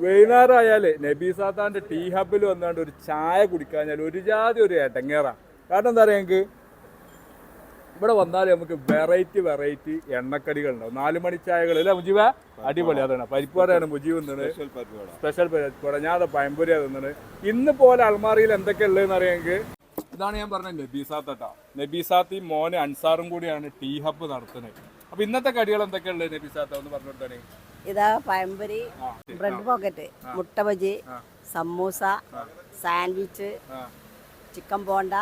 വൈകുന്നേരം ആയാലേ നബീസാത്താന്റെ ടീ ഹബിൽ വന്നാണ്ട് ഒരു ചായ കുടിക്കാഞ്ഞാൽ ഒരു ജാതി ഒരു എടങ്ങേറാ കാരണം എന്താ പറയാ ഇവിടെ വന്നാൽ നമുക്ക് വെറൈറ്റി വെറൈറ്റി എണ്ണക്കടികൾ ഉണ്ടാവും നാല് മണി ചായകൾ അല്ലേ മുജീബ? അടിപൊളി അതാണ്. പരിപ്പുവടയാണ് മുജീബ് തിന്നത് സ്പെഷ്യൽ പരിപ്പുവട ഞാൻ അത് പഴംപൊരിയാ തിന്നത് ഇന്ന് പോലെ അൽമാറിയിൽ എന്തൊക്കെ ഉള്ളതെന്ന് അറിയാമെങ്കിൽ ഇതാണ് ഞാൻ പറഞ്ഞത് നബീസാത്തട്ടാ നബീസാത്തി മോനെ അൻസാറും കൂടിയാണ് ടീ ഹബ്ബ് നടത്തുന്നത്. അപ്പൊ ഇന്നത്തെ കടികൾ എന്തൊക്കെ ഉള്ളത് നബീസാത്ത ഒന്ന് പറഞ്ഞു കൊടുത്താണേ ഇതാ പഴംപൊരി ബ്രെഡ് പോക്കറ്റ് മുട്ട ബജി സമൂസ സാൻഡ്വിച്ച് ചിക്കൻ പോണ്ട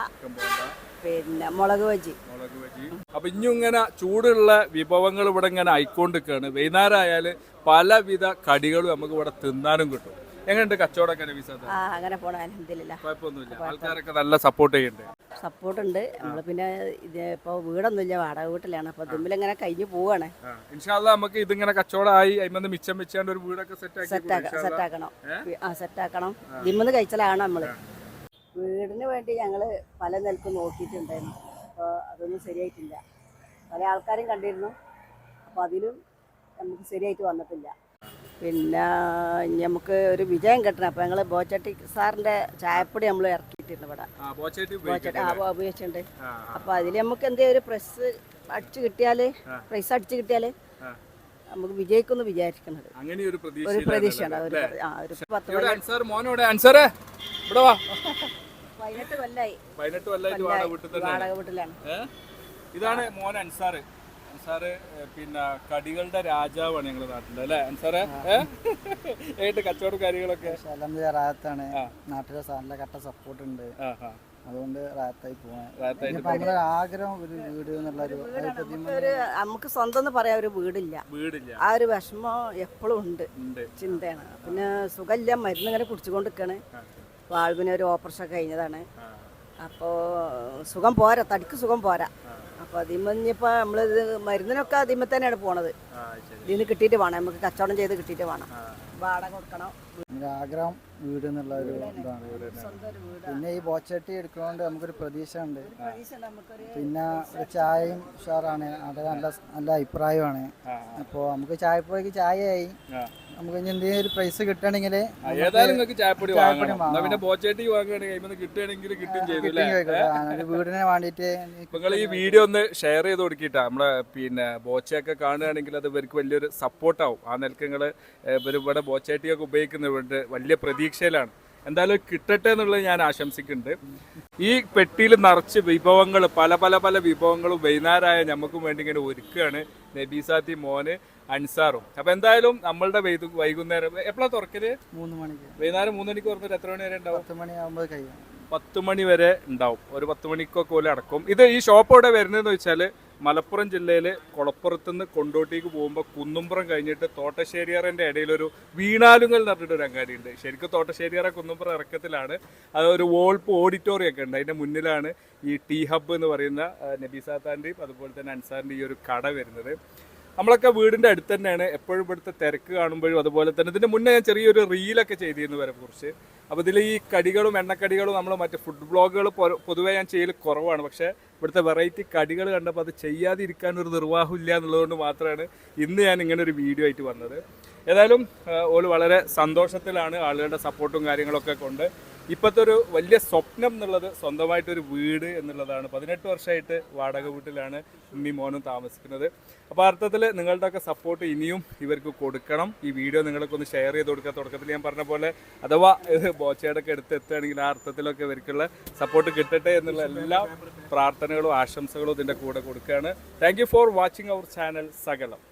പിന്നെ മുളക് ബജി. അപ്പൊ ഇങ്ങനെ ചൂടുള്ള വിഭവങ്ങൾ ഇവിടെ ഇങ്ങനെ ആയിക്കൊണ്ടിരിക്കുകയാണ്. വൈകുന്നേരം ആയാൽ പലവിധ കടികളും നമുക്ക് ഇവിടെ തിന്നാനും കിട്ടും. എങ്ങനെയുണ്ട് കച്ചവടം അങ്ങനെ പോണ. അലഹമില്ല കുഴപ്പമൊന്നുമില്ല. ആൾക്കാരൊക്കെ നല്ല സപ്പോർട്ട് ചെയ്യുന്നുണ്ട്. സപ്പോർട്ട് ഉണ്ട് നമ്മൾ പിന്നെ ഇത് ഇപ്പോൾ വീടൊന്നുമില്ല വാടക വീട്ടിലാണ്. അപ്പോൾ ഇങ്ങനെ കഴിഞ്ഞു പോവാണ്. ഇൻഷാല്ല നമുക്ക് ഇതിങ്ങനെ കച്ചവടമായി അതിമെന്ന് മിച്ചം വെച്ചാണ്ട് ഒരു വീടൊക്കെ സെറ്റ് സെറ്റാക്കണം സെറ്റാക്കണം ആ സെറ്റാക്കണം ഇതിമെന്ന് കഴിച്ചാലാണ് നമ്മൾ വീടിന് വേണ്ടി ഞങ്ങൾ പല നിലക്കും നോക്കിയിട്ടുണ്ടായിരുന്നു. അപ്പോൾ അതൊന്നും ശരിയായിട്ടില്ല. പല ആൾക്കാരും കണ്ടിരുന്നു. അപ്പോൾ അതിലും നമുക്ക് ശരിയായിട്ട് വന്നിട്ടില്ല. പിന്നെ നമുക്ക് ഒരു വിജയം കിട്ടണം. അപ്പൊ ഞങ്ങൾ ബോച്ചട്ടി സാറിന്റെ ചായപ്പൊടി നമ്മൾ ഇറക്കിയിട്ടുണ്ട് ഇവിടെ. ആ പോച്ചേട്ടി ബോച്ചട്ടി ആ ഉപയോഗിച്ചിട്ടുണ്ട്. അപ്പൊ അതിൽ നമുക്ക് എന്തേ ഒരു പ്രസ് അടിച്ചു കിട്ടിയാൽ പ്രൈസ് അടിച്ചു കിട്ടിയാൽ നമുക്ക് വിജയിക്കുന്നു വിചാരിക്കുന്നത്. അങ്ങനെ ഒരു പ്രതീക്ഷ അൻസാർ പതിനെട്ട് കൊല്ലായി. പതിനെട്ട് വാടക വീട്ടിലാണ്? ഇതാണ് മോൻ അൻസാറ്. അൻസാറ് പിന്നെ കടികളുടെ രാജാവാണ് ഞങ്ങളുടെ നാട്ടിലെ അല്ലേ? അൻസാറെ ഏട്ട് കച്ചവടം കാര്യങ്ങളൊക്കെ? റാത്താണ്. നാട്ടിലെ നല്ല കട്ട സപ്പോർട്ട് ഉണ്ട് അതുകൊണ്ട് റാത്തായി പോവാൻ ആഗ്രഹം ഒരു വീട് എന്നുള്ള ഒരു ഒരു നമുക്ക് സ്വന്തം എന്ന് പറയാൻ ഒരു വീടില്ല. വീടില്ല. ആ ഒരു വിഷമം എപ്പോഴും ഉണ്ട്. ഉണ്ട്. ചിന്തയാണ്. പിന്നെ സുഖമില്ല മരുന്ന് ഇങ്ങനെ കുടിച്ചുകൊണ്ട് നിൽക്കണ് വാൾവിന് ഒരു ഓപ്പറേഷൻ കഴിഞ്ഞതാണ്. അപ്പോൾ സുഖം പോരാ തടിക്ക് സുഖം പോരാ. അപ്പോൾ അതിമ്മ നമ്മൾ ഇത് മരുന്നിനൊക്കെ അതിമ്മ തന്നെയാണ് പോണത്. ഇതിന് കിട്ടിയിട്ട് വേണം. നമുക്ക് കച്ചവടം ചെയ്ത് കിട്ടിയിട്ട് വേണം. വാടക കൊടുക്കണം. നമ്മുടെ ആഗ്രഹം വീട് എന്നുള്ള ഒരു ഇതാണ്. പിന്നെ ഈ ബോച്ചട്ടി എടുക്കുന്നതുകൊണ്ട് നമുക്കൊരു പ്രതീക്ഷ ഉണ്ട് പിന്നെ ഒരു ചായയും ഉഷാറാണ്. അത് നല്ല നല്ല അഭിപ്രായമാണ്. അപ്പോ അപ്പോൾ നമുക്ക് ചായപ്പൊടിക്ക് ചായയായി. നമുക്ക് ഇനി എന്തെങ്കിലും ഒരു പ്രൈസ് കിട്ടണമെങ്കിൽ വീടിനെ വേണ്ടിയിട്ട് നിങ്ങൾ ഈ വീഡിയോ ഒന്ന് ഷെയർ ചെയ്ത് കൊടുക്കിട്ടാ. നമ്മളെ പിന്നെ ബോച്ചയൊക്കെ കാണുകയാണെങ്കിൽ അത് ഇവർക്ക് വലിയൊരു സപ്പോർട്ടാവും ആ നിലയ്ക്ക് നിങ്ങൾ ഇവർ ഇവിടെ ബോച്ചേട്ടിയൊക്കെ ഉപയോഗിക്കുന്നവരുണ്ട് വലിയ പ്രതീക്ഷയിലാണ്. എന്തായാലും കിട്ടട്ടെ എന്നുള്ളത് ഞാൻ ആശംസിക്കുന്നുണ്ട്. ഈ പെട്ടിയിൽ നിറച്ച് വിഭവങ്ങൾ പല പല പല വിഭവങ്ങളും വൈകുന്നേരമായ നമുക്കും വേണ്ടി ഇങ്ങനെ ഒരുക്കുകയാണ് നബീസാത്തി മോന് അൻസാറും. അപ്പൊ എന്തായാലും നമ്മളുടെ വൈകു- വൈകുന്നേരം എപ്പോഴാണ് തുറക്കൽ? മൂന്ന് മണിക്ക്. വൈകുന്നേരം മൂന്ന് മണിക്ക് തുറന്നിട്ട് എത്ര മണി വരെ ഉണ്ടാവും? പത്ത് മണിയാകുമ്പോൾ കഴിയും. പത്ത് മണി വരെ ഉണ്ടാവും. ഒരു പത്ത് മണിക്കൊക്കെ പോലെ അടക്കും. ഇത് ഈ ഷോപ്പ് എവിടെ വരുന്നതെന്ന് വെച്ചാൽ മലപ്പുറം ജില്ലയിലെ കുളപ്പുറത്ത് നിന്ന് കൊണ്ടോട്ടിക്ക് പോകുമ്പോൾ കുന്നുംപുറം കഴിഞ്ഞിട്ട് തോട്ടശ്ശേരിയാറിന്റെ ഇടയിലൊരു വീണാലുങ്ങൾ എന്ന് പറഞ്ഞിട്ടൊരു അങ്ങാടിയുണ്ട് ശരിക്കും തോട്ടശ്ശേരിയാറ കുന്നുംപുറം ഇറക്കത്തിലാണ്. അത് ഒരു വോൾപ്പ് ഓഡിറ്റോറിയം ഒക്കെ ഉണ്ട്. അതിന്റെ മുന്നിലാണ് ഈ ടീ ഹബ്ബ് എന്ന് പറയുന്ന നബീസാത്താന്റെയും അതുപോലെ തന്നെ അൻസാറിന്റെ ഈ ഒരു കട വരുന്നത്. നമ്മളൊക്കെ വീടിന്റെ അടുത്ത് തന്നെയാണ്. എപ്പോഴും ഇവിടുത്തെ തിരക്ക് കാണുമ്പോഴും അതുപോലെ തന്നെ ഇതിന്റെ മുന്നേ ഞാൻ ചെറിയൊരു റീലൊക്കെ ചെയ്തിരുന്നു വരെ കുറിച്ച്. അപ്പോൾ ഇതിൽ ഈ കടികളും എണ്ണക്കടികളും നമ്മൾ മറ്റ് ഫുഡ് ബ്ലോഗുകൾ പൊതുവേ ഞാൻ ചെയ്യൽ കുറവാണ്. പക്ഷേ ഇവിടുത്തെ വെറൈറ്റി കടികൾ കണ്ടപ്പോൾ അത് ചെയ്യാതിരിക്കാൻ ഒരു നിർവാഹമില്ല എന്നുള്ളതുകൊണ്ട് മാത്രമാണ് ഇന്ന് ഞാൻ ഇങ്ങനെ ഒരു വീഡിയോ ആയിട്ട് വന്നത്. ഏതായാലും ഓൾ വളരെ സന്തോഷത്തിലാണ് ആളുകളുടെ സപ്പോർട്ടും കാര്യങ്ങളൊക്കെ കൊണ്ട് ഇപ്പോഴത്തെ ഒരു വലിയ സ്വപ്നം എന്നുള്ളത് സ്വന്തമായിട്ടൊരു വീട് എന്നുള്ളതാണ്. പതിനെട്ട് വർഷമായിട്ട് വാടക വീട്ടിലാണ് ഉമ്മി മോനും താമസിക്കുന്നത്. അപ്പോൾ അർത്ഥത്തിൽ നിങ്ങളുടെയൊക്കെ സപ്പോർട്ട് ഇനിയും ഇവർക്ക് കൊടുക്കണം. ഈ വീഡിയോ നിങ്ങളൊക്കെ ഒന്ന് ഷെയർ ചെയ്ത് കൊടുക്കുക. തുടക്കത്തിൽ ഞാൻ പറഞ്ഞ പോലെ അഥവാ ഇത് ബോച്ചയുടെയൊക്കെ അടുത്ത് എത്തുകയാണെങ്കിൽ ആ അർത്ഥത്തിലൊക്കെ ഇവർക്കുള്ള സപ്പോർട്ട് കിട്ടട്ടെ എന്നുള്ള എല്ലാ പ്രാർത്ഥനകളും ആശംസകളും ഇതിന്റെ കൂടെ കൊടുക്കുകയാണ്. Thank for watching our channel സകലം.